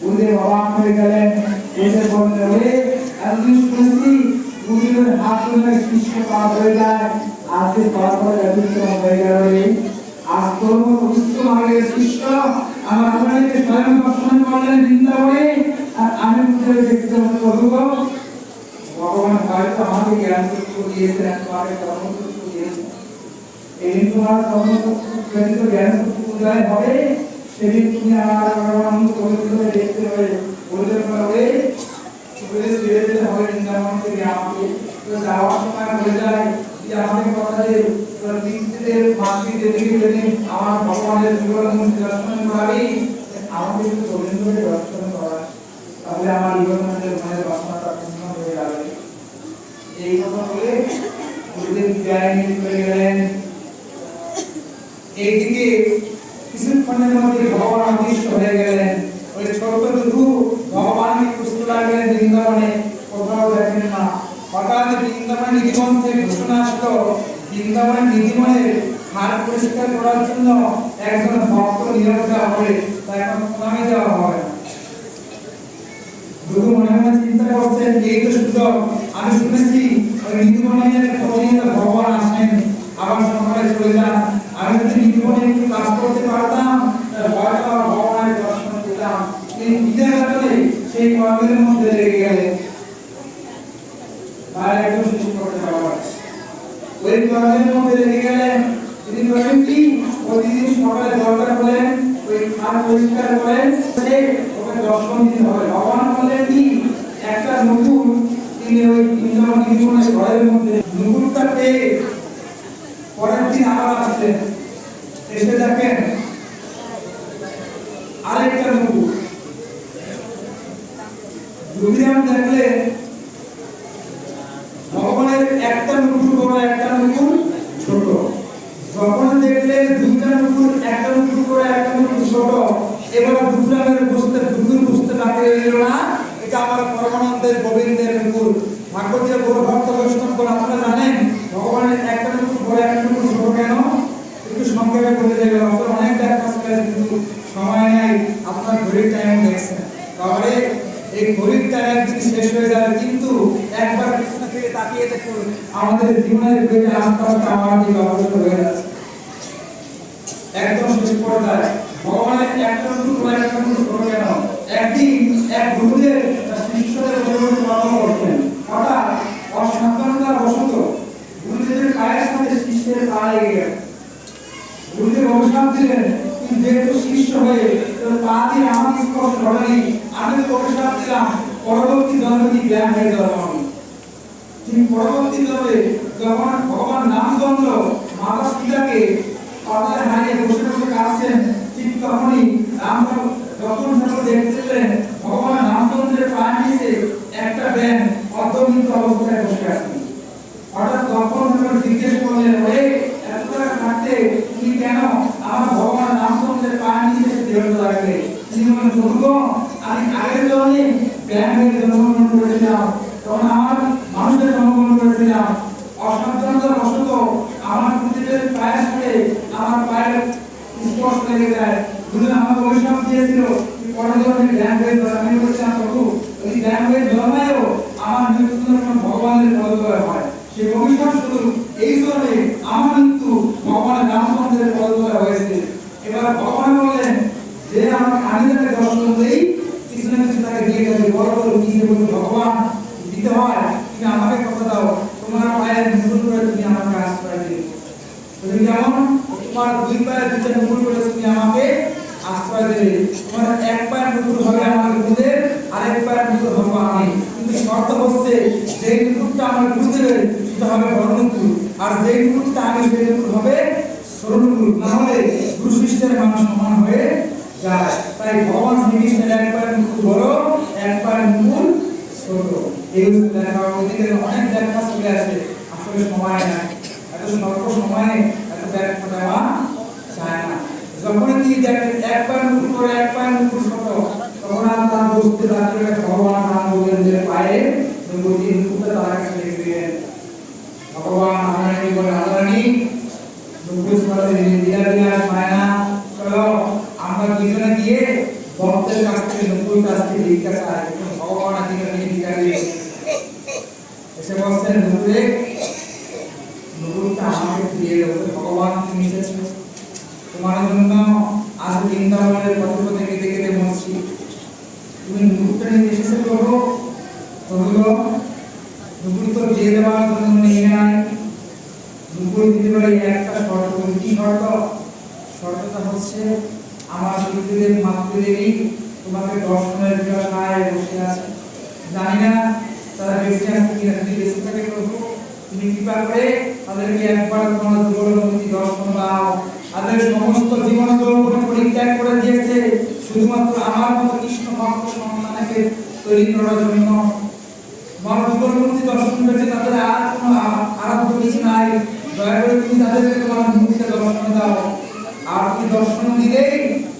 গুরুদেব অবাক হয়ে গেলেন এসে বললেন ওরে এতদিন শুনেছি গুরুদেবের হাত ধরে শিষ্য পাওয়া হয়ে যায় আজকে তারপরে এতদিন হয়ে গেল রে আজ মতো উচ্চ মার্গের শিষ্য আমার আপনাকে স্বয়ং দর্শন করলেন বৃন্দাবনে, আর আমি গুরুদেব দেখতে করব ভগবান হয়তো আমাকে জ্ঞান চক্ষু দিয়েছেন তোমাকে কর্ম চক্ষু দিয়েছেন। এদিন তোমার কর্ম চক্ষু যদি জ্ঞান চক্ষু হবে। সেদিন তুমি আমার ভগবান পবিত্র দেখতে হবে বলতে পারবে, তুমি ফিরে যেতে হবে বৃন্দাবন থেকে আমাকে। তো যাওয়ার সময় বলে যায় যে, আমাকে কথা যে তাহলে আমার এই কথা বলে গেলেন। এইদিকে কিছুক্ষণের মধ্যে হয়ে গেলেন ওই ছোট দুধু ভগবানকে খুঁজতে লাগলেন বৃন্দাবনে কোথাও দেখেন না। হঠাৎ বৃন্দাবনের নিধিবন থেকে ঘোষণা আসলো বৃন্দাবনের নিধিবনের হাত পরিষ্কার করার জন্য একজন ভক্ত নিয়োগ দেওয়া হবে, তা এখন প্রণামে দেওয়া না দুটো মনে মনে চিন্তা করছেন এই তো সুযোগ, আমি শুনেছি ওই নিধিবনের প্রতিনিধি ভগবান আসেন, আবার সকালে চলে যান। আমি যদি নিধিবনে একটু কাজ করতে পারতাম তাহলে হয়তো আমার ভগবানের দর্শন পেতাম এই বিদায় কাটলে সেই মধ্যে লেগে গেলেন আর একদম শেষ করতে পারবার ওই কর্মের মধ্যে লেগে গেলেন তিনি বলেন, কি? প্রতিদিন সকালে দরকার হলেন ওই খাট পরিষ্কার করেন সে ওকে দর্শন দিতে হবে। ভগবান বললেন, কি? একটা নতুন তিনি ওই বৃন্দাবন নির্মলের ঘরের মধ্যে নুপুরটা পেয়ে পরের দিন আবার আসলেন। এসে দেখেন, আরেকটা নুপুর রুবিরাম দেখলে ভগবানের একটা নুপুর বড়, একটা নুপুর ছোট। যখন দেখলে দুইটা নুপুর, একটা নুপুর বড়, একটা নুপুর ছোট। এবার দুপুরামের বুঝতে দুপুর বুঝতে তাকে এলো না। এটা আমার পরমানন্দের, গোবিন্দের নুপুর। ভাগবতীয় গৌর ভক্ত বৈষ্ণব আপনারা জানেন, ভগবানের একটা নুপুর বড়, একটা নুপুর ছোট কেন? একটু সংক্ষেপে বলে দেবে অত অনেক দেখা কিন্তু সময় নাই। আপনার ঘড়ির টাইম দেখছেন। তাহলে এই ঘড়ির একদিন শেষ হয়ে যাবে, কিন্তু একবার পিছনে ফিরে তাকিয়ে দেখুন, আমাদের জীবনের পেটে আস্তে আস্তে আমার দিকে অগ্রসর হয়ে যাচ্ছে। একদম শেষ পর্যায়ে ভগবানের একটা রূপ একটা রূপ কেন? একদিন এক গুরুদেব তার শিষ্যদের অনুরোধ পালন করতেন হঠাৎ অসাবধানতার বশত গুরুদেবের পায়ের সাথে শিষ্যের পা লেগে গেল। গুরুদেব অভিশাপ দিলেন যেহেতু শিষ্য হয়ে তোর পা দিয়ে আমার স্পর্শ ঘটেনি আমি অভিশাপ দিলাম, পরবর্তী জন্মে তুই জ্ঞান হয়ে যাব আমি ঠিক পরবর্তী জন্মে যখন ভগবান নামচন্দ্র মাতা সীতাকে পাতায় হারিয়ে বসে বসে কাঁদছেন, ঠিক তখনই রামচন্দ্র যখন ঠাকুর দেখছিলেন, ভগবান রামচন্দ্রের পায়ের নিচে একটা ব্যান অর্ধমিত অবস্থায় বসে আছে। হঠাৎ তখন ঠাকুর জিজ্ঞেস করলেন, ওরে এত টাকা থাকতে তুমি কেন? আমার ভগবান রামচন্দ্রের পায়ের নিচে দেহ রাখলে তিনি বলেন আমি আগের জন্মে ব্যাংকের জন্মগ্রহণ করেছিলাম, তখন আমার মানুষের জন্মগ্রহণ করেছিলাম। অসাবধানতার বশত আমার প্রতিদের পায়ের সাথে আমার পায়ের স্পর্শ লেগে যায়। দুজন আমাকে অভিশাপ দিয়েছিল পরের জন্মে হয়ে আমি বলছিলাম প্রভু। ওই হয়ে জন্মায়ও আমার মৃত্যু যখন ভগবানের পদতলে হয়। সেই অভিশাপ শুধু এই জন্মে আমার মৃত্যু ভগবানের রামচন্দ্রের পদতলে হয়েছে। এবার ভগবান বললেন যে আমার আমি তাকে দর্শন দেই কিছু না কিছু তাকে দিয়ে যাবে বড় বড় দিয়ে বলবে ভগবান, দিতে হয়, তুমি আমাকে কথা দাও, তোমার পায়ের মুকুল করে তুমি আমাকে আশ্রয় তুমি যেমন তোমার দুই পায়ের দুইটা মুকুল করে তুমি আমাকে আশ্রয় দেবে তোমার এক পায়ের মুকুল হবে আমার গুরুদেব আর এক পায়ের মুকুল হবে আমি কিন্তু শর্ত হচ্ছে যে মুকুলটা আমার গুরুদেবের সেটা হবে বড় আর যে মুকুলটা আমি সেই মুকুল হবে সরল না হলে গুরু শিষ্যের মান সমান হয়ে যায় তাই ভগবান শ্রীকৃষ্ণের এক পায়ের বড় এক পায়ের মুকুল ছোট। এই দেখা ওদিকে অনেক দেখা চলে আসে, আসলে সময় নাই। এত স্বল্প সময়ে এত দেখা দেওয়া চায় না। যখন তিনি দেখেন এক পায়ের মুকুল করে এক পায়ের মুকুল ছোট, তখন আর তার বুঝতে পারছে ভগবান গোবিন্দের পায়ে মুকুলটি মুকুলটা তার কাছে দিলেন ভগবান আমাকে বলে? মুকুল ছোট, দিলা দিলা মায়না চলো আমরা পিছনে গিয়ে ভক্তের কাছ থেকে নুপুর লোকটা আজকে ভিক্ষা চায় ভগবান আজকে ভিক্ষা দিয়ে এসে বলছেন নুপুরে নুপুরটা আমাকে ফিরিয়ে দেবো ভগবান তুমি এসেছ তোমার জন্য আজ বৃন্দাবনের পথ থেকে দেখে দেখে মরছি তুমি নুপুরটা নিয়ে এসেছ প্রভু প্রভু নুপুর তো দিয়ে দেওয়ার জন্য নিয়ে নাই নুপুর দিতে পারে একটা শর্ত কি শর্ত শর্তটা হচ্ছে আমার পিতৃদেব মাতৃদেবী তোমাকে দর্শনের জন্য বসে আছে জানি না তারা বেঁচে আছে কি না যদি বেঁচে থাকে প্রভু তুমি কৃপা করে তাদেরকে একবার তোমার দুর্গমূর্তি দর্শন দাও। তাদের সমস্ত জীবন যৌবন পরিত্যাগ করে দিয়েছে। শুধুমাত্র আমার মতো কৃষ্ণ ভক্ত সন্তানকে তৈরি করার জন্য। আমার দুর্গমূর্তি দর্শন করেছে, তাদের আর কোনো আরাধ্য কিছু নাই। দয়া করে তুমি তাদেরকে তোমার মূর্তিতে দর্শন দাও। আর তুমি দর্শন দিলেই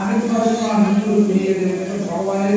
আমি তোমাদের তোমার মৃত্যু ফিরিয়ে দেবো ভগবানের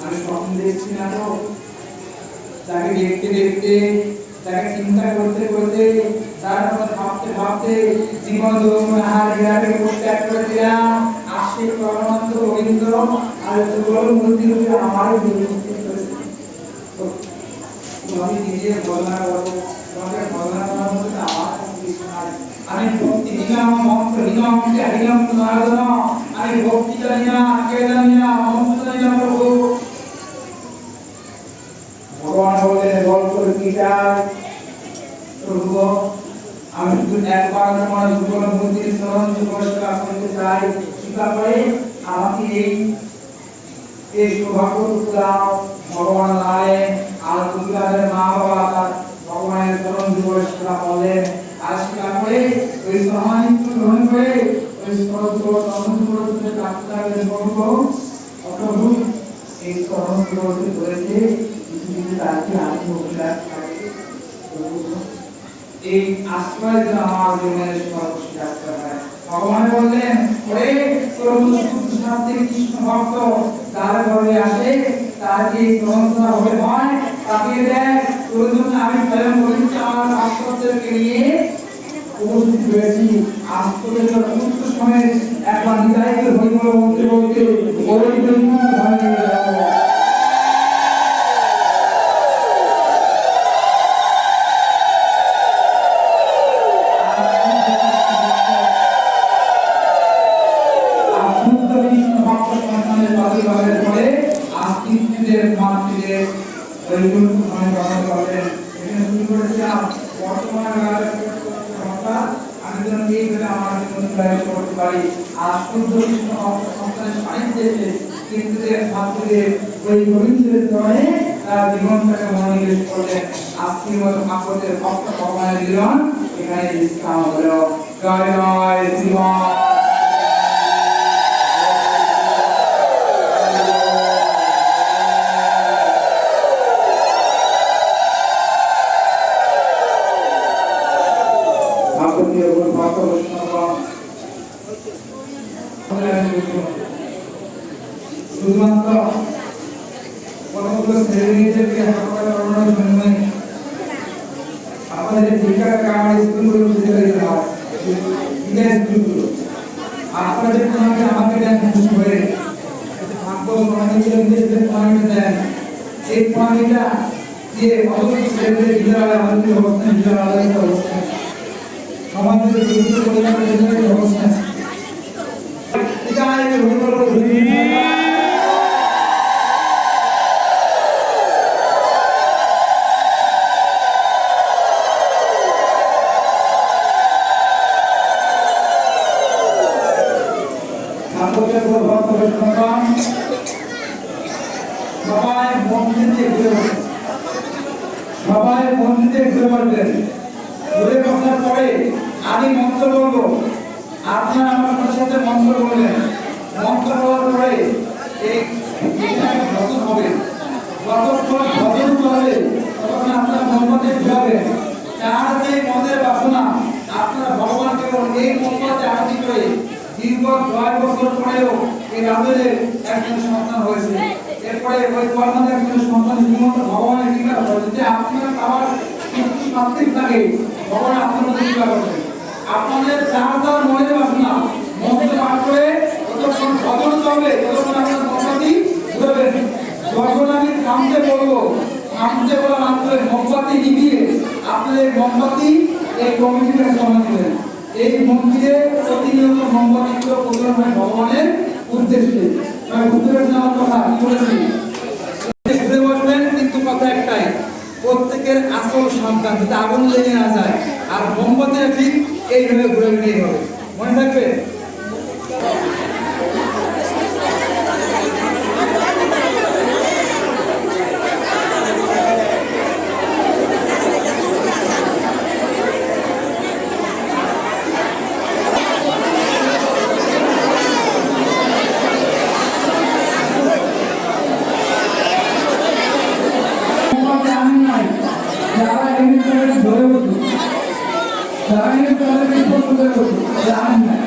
আমি স্বপ্ন দেখছি না তো। তাকে দেখতে দেখতে, তাকে চিন্তা করতে করতে, তার ভাবতে ভাবতে জীবন যৌবন পরিত্যাগ করে দিলাম। আর সেই পরমানন্দ গোবিন্দ, আর দুর্বল মূর্তি রূপে আমারও আমি নিজে বর্ণনা করব আমি ভক্তি দিলাম, মন্ত্র আমি ভক্তি জানি না কে জানি না, মন্ত্র জানি না, প্রভু। ভগবান বললেন গল্প কি চাই প্রভু আমি একবার তোমার দুর্বল মন্দির স্মরণ পুরস্কার করতে চাই কৃপা করে আমাকে এই এই সৌভাগ্য দাও ভগবান রায় আর তুলাদের মা বাবা তার ভগবানের চরণ দিবস সেবা বললেন আর করে ওই সম্মানিত গ্রহণ করে ওই স্মরণ চরণ দিবসে ডাক্তারের বলব প্রভু এই চরণ দিবসে করেছে এই আশ্রয় তাকে জন্য আমি স্বয়ং বলিছি আমার ভক্তদেরকে নিয়ে উপস্থিত বলতে বলতে মতো ঠাকুরদের ভক্ত ভগবানের মিলন এখানে বিশ্রাম হলো জয় জয় শ্রীমান ভাগবতীয় গুণ ভক্ত বৈষ্ণবগণ শুধুমাত্র কতগুলো ছেলেমেয়েদেরকে হাঁটা করানোর জন্যই আমাদের ঠিকঠাক আমার স্কুলগুলো বুঝে গেছে বিদায় স্কুলগুলো আপনারা যে তোমাকে এই তোমাকেটা যে অবশ্যই ছেলেদের বিদ্যালয় আমাদের অবস্থান বিদ্যালয় অবস্থান সমাজের এটা আমি হরিবল ঠাকুরের ভক্ত বৈষ্ণবগণ সবাই মন্দিরে ঘুরে বসে সবাই মন্দিরে ঘুরে বসবেন। ঘুরে বসার পরে আমি মন্ত্র বলব। আপনারা আমার সাথে মন্ত্র বললেন মন্ত্র বলার পরে এই ভজন হবে। যতক্ষণ ভজন চলে, ততক্ষণ আপনারা মোমবাতি ঘুরাবেন যার যে মনের বাসনা। আপনারা বলুন এই মোমবাতি আরতি করে দীর্ঘ ছয় বছর পরেও এই রাজের একজন সন্তান হয়েছে। এরপরে ওই কর্মাদের একজন সন্তান জীবন ভগবানের কৃপা হয়েছে যে আপনারা আমার একটু সাত্বিক থাকে ভগবান আপনাদের কৃপা করবেন আপনাদের যার যার মনের বাসনা মন্ত্র পাঠ করে যতক্ষণ ভজন চলবে, ততক্ষণ আপনার মোমবাতি ঘুরাবেন যখন আমি থামতে বলব থামতে বলা মাত্র মোমবাতি নিভিয়ে আপনাদের মোমবাতি এই কমিটির জমা দিলেন এই মন্দিরে প্রতিনিয়ত মোমবাতিগুলো হয় ভগবানের উদ্দেশ্যে। আমি বুঝতে আমার কথা বলেছি। ঘুরে বসবেন, কিন্তু কথা একটাই, প্রত্যেকের আসল সন্তান যাতে আগুন লেগে না যায়, আর মোমবাতিটা ঠিক এইভাবে ঘুরে বেরিয়ে হবে মনে থাকবে মোমবাতি আমি নাই যারা এই মিনিটে ধরে বসু যারা এই মিনিটে বিপদ ধরে বসু আমি নাই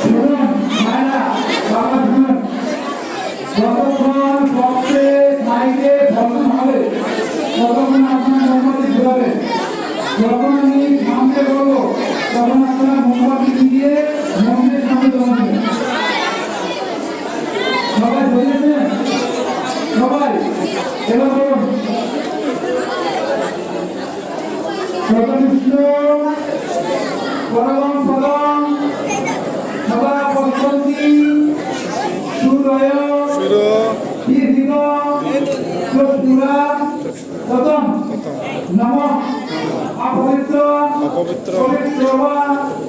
শুনুন মায়েরা বাবা শুনুন যতক্ষণ বক্সে মাইকে ভজন হবে ততক্ষণ আপনার মোমবাতি ঘুরাবে যখন আমি থামতে বলব। তখন আপনারা মোমবাতি দিয়ে Obetrova.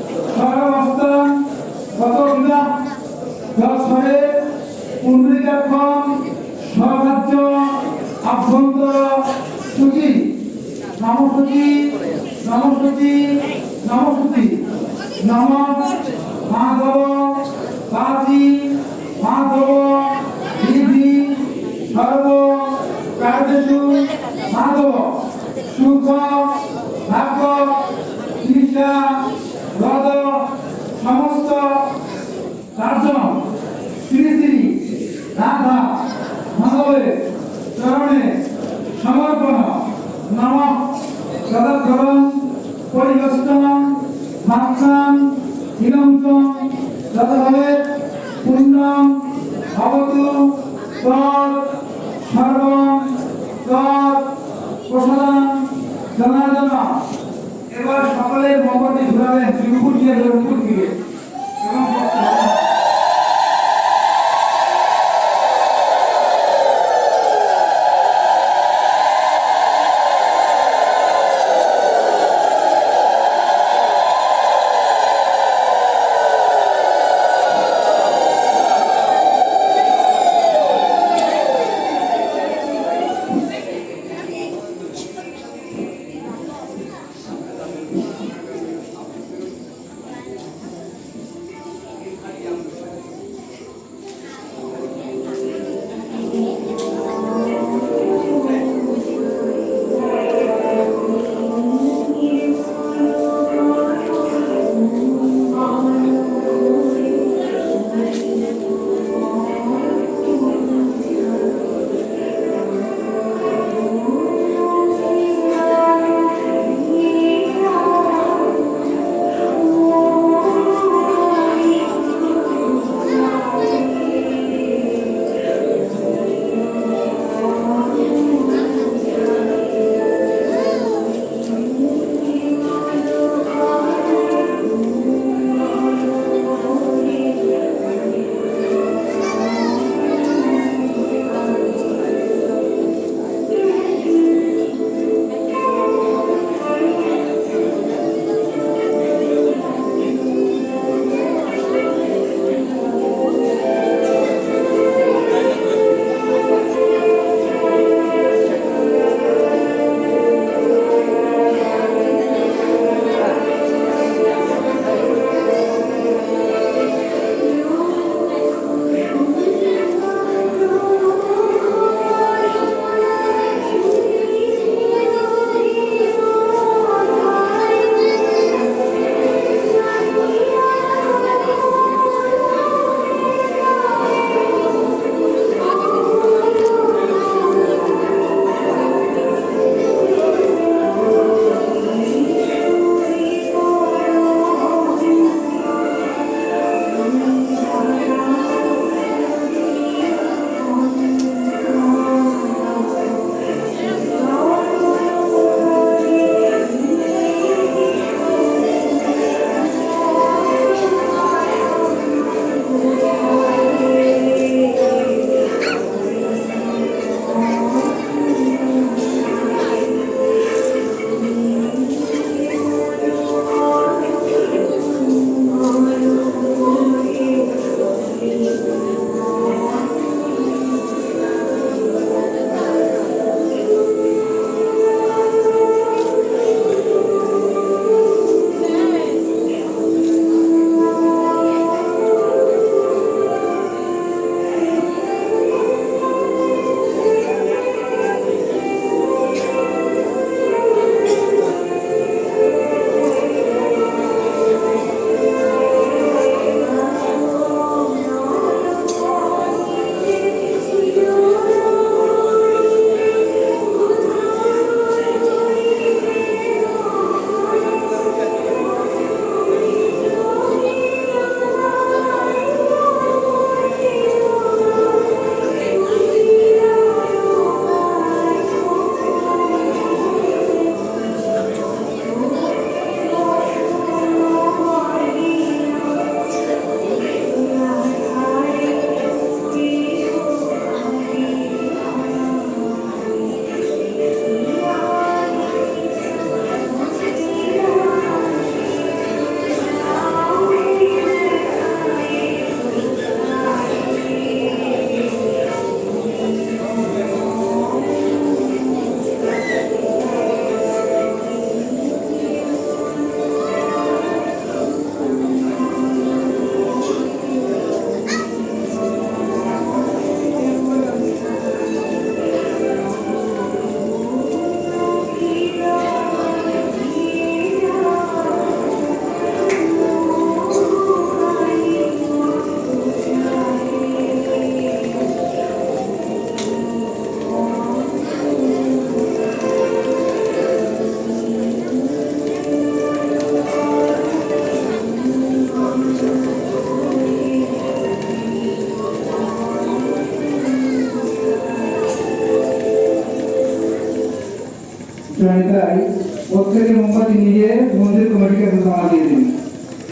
দিয়ে দিন।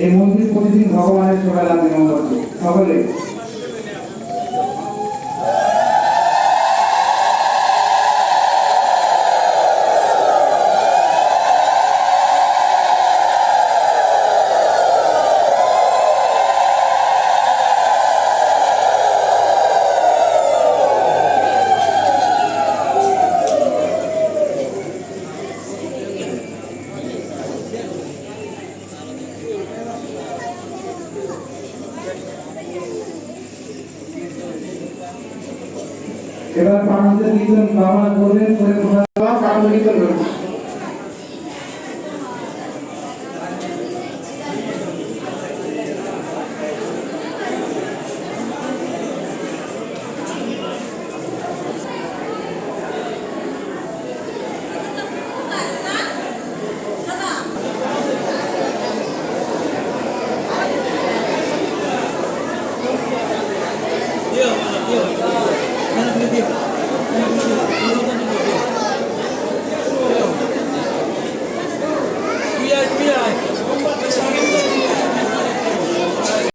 এই মন্দির প্রতিদিন ভগবানের সেবায় লাগে সকলে ఎన్నికలు